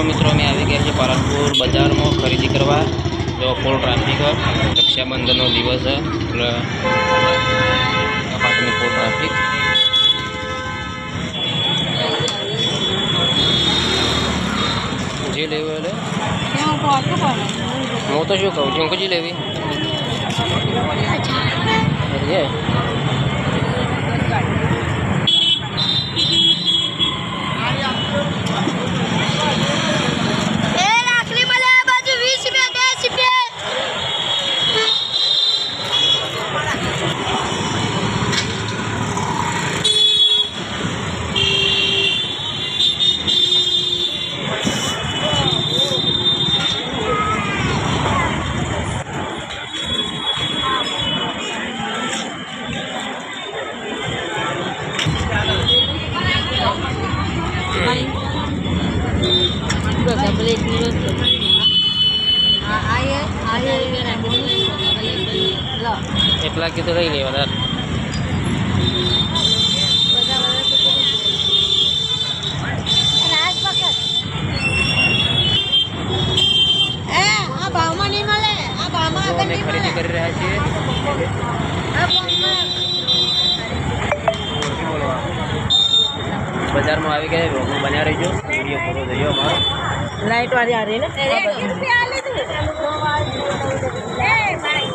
તો મિત્રો અમે આવી ગયા છીએ પાલનપુર બજારમાં ખરીદી કરવા. જો ફૂલ ટ્રાફિક રક્ષાબંધનનો દિવસ એટલે ફૂલ ટ્રાફિક જે લેવું એટલે હું તો શું કહું છું કજી લેવી. જે એટલા કીધું લઈ લેવાના રાજ પકડ એ આ ભાવમાં નહીં મળે આ ભાવમાં તો આગળ અમે નહીં ખરીદી મળે કરી રહ્યા છીએ આ ભાવમાં બજારમાં આવી ગયા રોગનું બન્યા રહીજો વિડીયો પૂરો થયો અમારો લાઈટ વાળી આ રહી ને રૂપિયા લીધું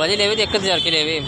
बजे लेवे देख कर जार के लेवे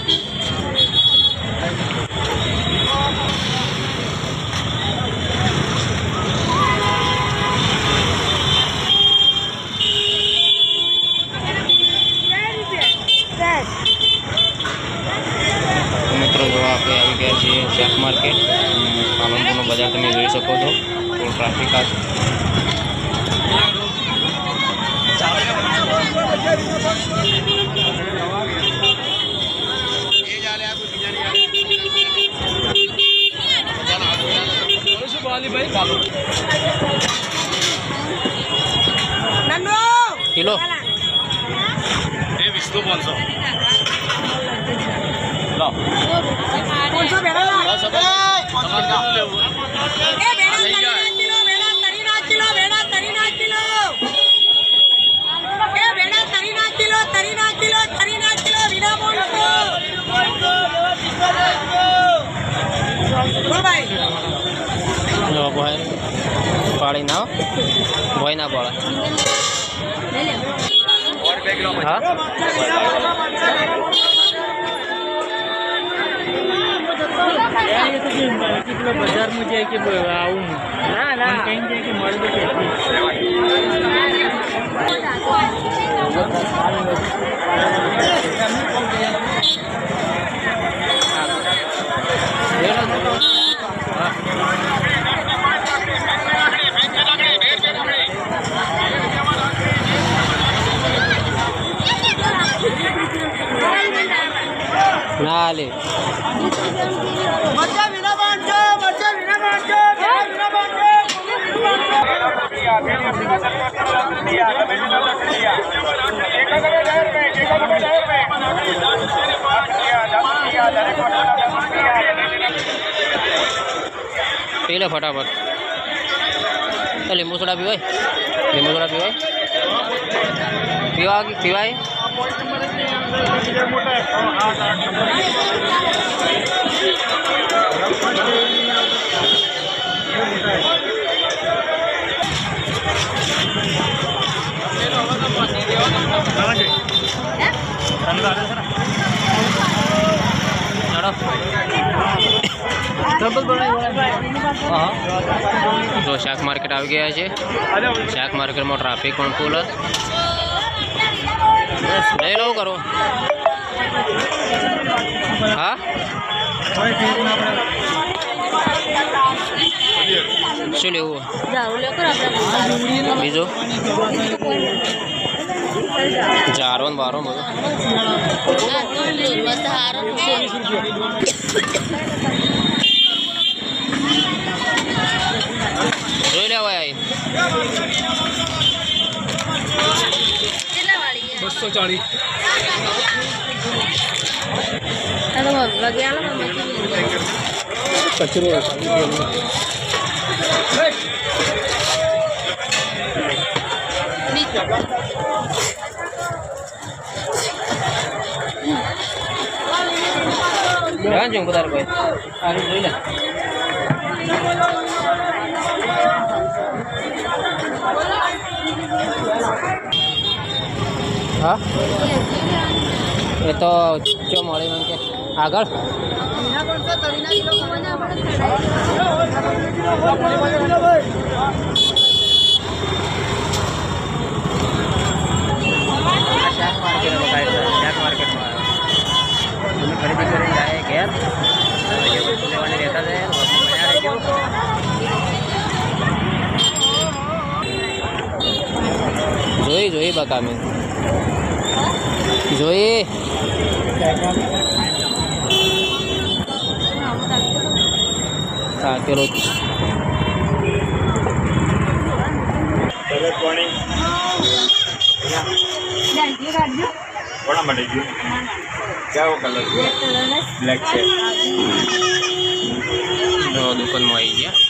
પાડી ના ભય ના પડે. હા. બજારમાં જાય આવું నాలే మధ్య पीले फटाफट। लिंबू लींबू सोडा पीवा लींबू सोडा पीवा पीवा पीवा તો શાક માર્કેટ આવી ગયા છે. શાક માર્કેટમાં ટ્રાફિક પણ ફૂલ લઈ લો કરો હા? શું લેવું? બીજું? જારો ને બારો બધું. 140 हेलो लगे आला ayo, की कचरो Jangan jumpa હા એ તો ચો મળે મને કે આગળ શાક માર્કેટ શાક માર્કેટમાં અમે ખરીદી કરીને જાય ઘેર જે વસ્તુ લેવાની રહેતા છે વસ્તુ મળ્યા રહેજો જોઈ જોઈ બકા મેં સાકેલો કોના માટે ગયું? કેવો કલર બ્લેક છે. દુકાનમાં આવી ગયા.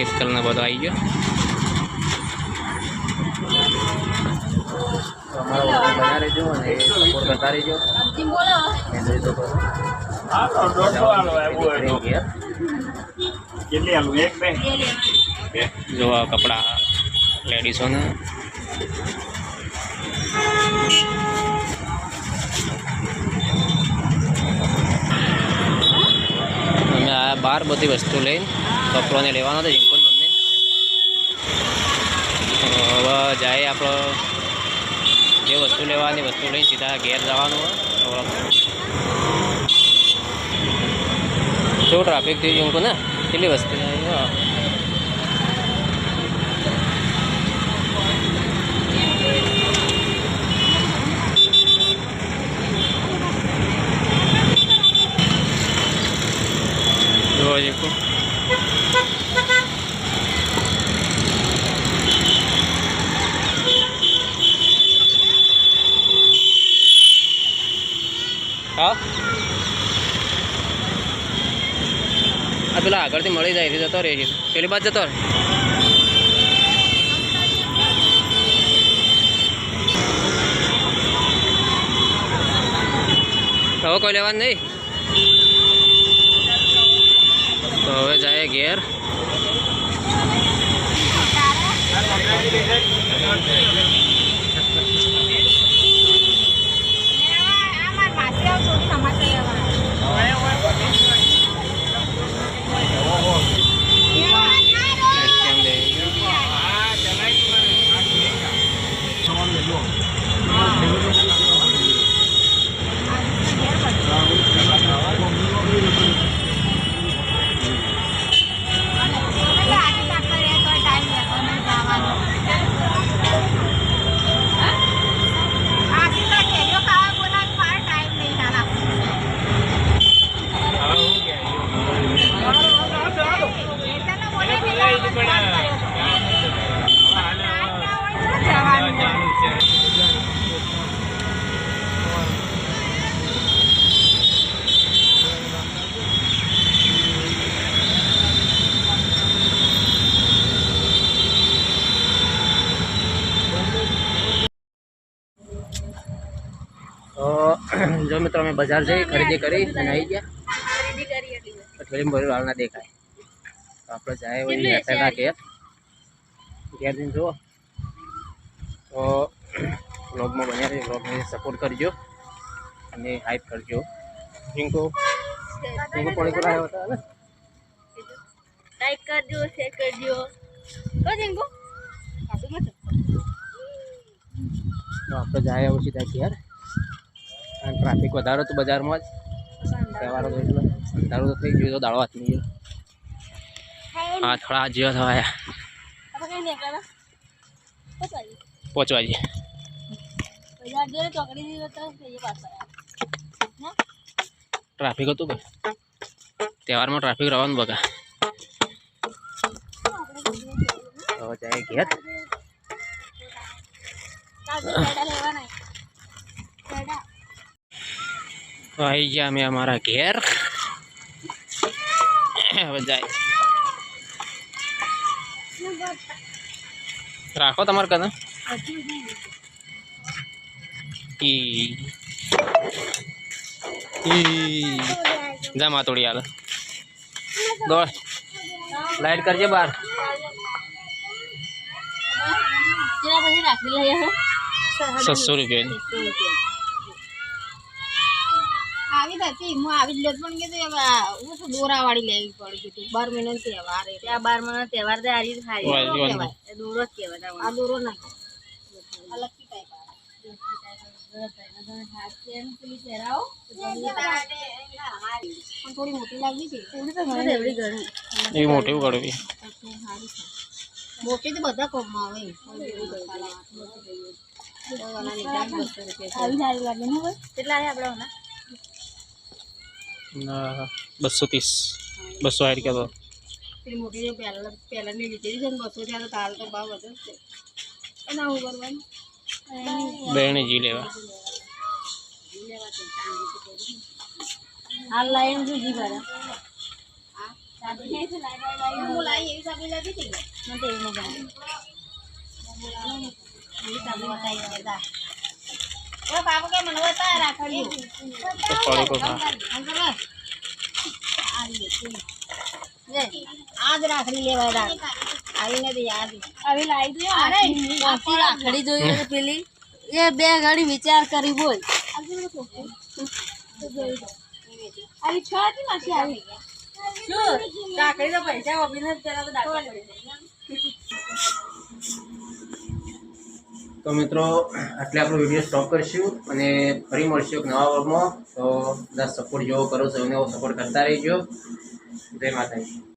એક કલરનો બધો આવી ગયો અમારો બના રહેજો અને સપોર્ટ કરતા રહેજો એ જોઈ શકો છો. હાલો દોઢસો હાલો એવું હોય તો ઘેર. કેટલી હાલું એક બે બે જો આ કપડા લેડીઝોને બાર બધી વસ્તુ લઈને કપડોને લેવાનો હતો રિંકુન મમ્મી હવે જાય આપણો જે વસ્તુ લેવાની વસ્તુ લઈને સીધા ઘેર જવાનું હોય શું ટ્રાફિક થયું રિંકુ ને કેટલી વસ્તુ આવી હા? આ પેલા આગળથી મળી જાય છે જતો રહે છે. પેલી બાદ જતો રહે. હવે કોઈ લેવાનું નહીં? તો હવે જાય ઘેર. અમે બજાર જઈ ખરીદી કરી અને આવી ગયા. કરી હતી. હાલ ના દેખાય. આપણે જાય વળી હેઠળના ઘેર ઘેર જઈને જુઓ. તો વ્લોગમાં બન્યા રહી. વ્લોગને સપોર્ટ કરજો અને હાઈપ કરજો. રિંકુ પણ પાણી કરાયો હતો ને લાઈક કરજો શેર કરજો. તો તો આપણે જાય આવું સીધા ઘેર. અને ટ્રાફિક વધારો હતું બજારમાં જ. તહેવારો તો એટલે. અંધારું તો થઈ ગયું તો દાડો હાથની ગયો. હા થોડા જેવા થવાયા. પહોંચવા જઈએ ટ્રાફિક હતું કે? તહેવારમાં ટ્રાફિક રહેવાનું બગા જાય ઘેર. લેવાના પેડા તો આવી ગયા અમે અમારા ઘેર. હવે જાય. રાખો તમારે કદા ઈ. ઈ. જા માતોડી હાલ. દોડ. લાઈટ કરજે બાર છસો રૂપિયાની. આવી હતી. હું આવી જ લેત પણ કીધું હવે હું શું દોરાવાળી લેવી પડી કીધું. બાર મહિનો તહેવાર એટલે આ બાર મહિનો તહેવાર તો હારી જ. એ દોરો જ કહેવાય આ દોરો ના પણ થોડી મોટી લાગી છે. થોડી તો મને એવડી ઘણી. એ મોટી ઉગાડવી. મોટી તો બધા કોમમાં આવે. આવી સારી લાગે ને કેટલા આવે આપણે બસો ત્રીસ. બસો સાઠ કરો મોટી પહેલાં પહેલા પહેલા લીધેલી છે ને બસો તો તાલ તો ભાવ વધુ જ છે. એના હું કરવાનું બેને જી લેવા. હાલ લાઈન શું જી ભરા. હું લાઈ એવી સાબી લાગી હતી મને તો એવું મજા આવી એવી સાબી બતાવી દેતા ઓ બાપુ કે મને બતા રાખડી તો થોડી કોઈ ખા આજ રાખડી લેવા રાખ આવીને તો યાદ આવી લાવી દો અરે મોટી રાખડી જોઈ તો પેલી એ બે ઘડી વિચાર કરી બોલ આવી છ હતી માસી આવી શું રાખડી તો પૈસા ઓબીને પેલા તો દાખલા પડી તો મિત્રો, આટલે આપણો વીડિયો સ્ટોપ કરીશું અને ફરી મળશું એક નવા વર્ગમાં તો બધા સપોર્ટ જેવો કરો છો, એવો સપોર્ટ કરતા રહીજો. જય માતાજી.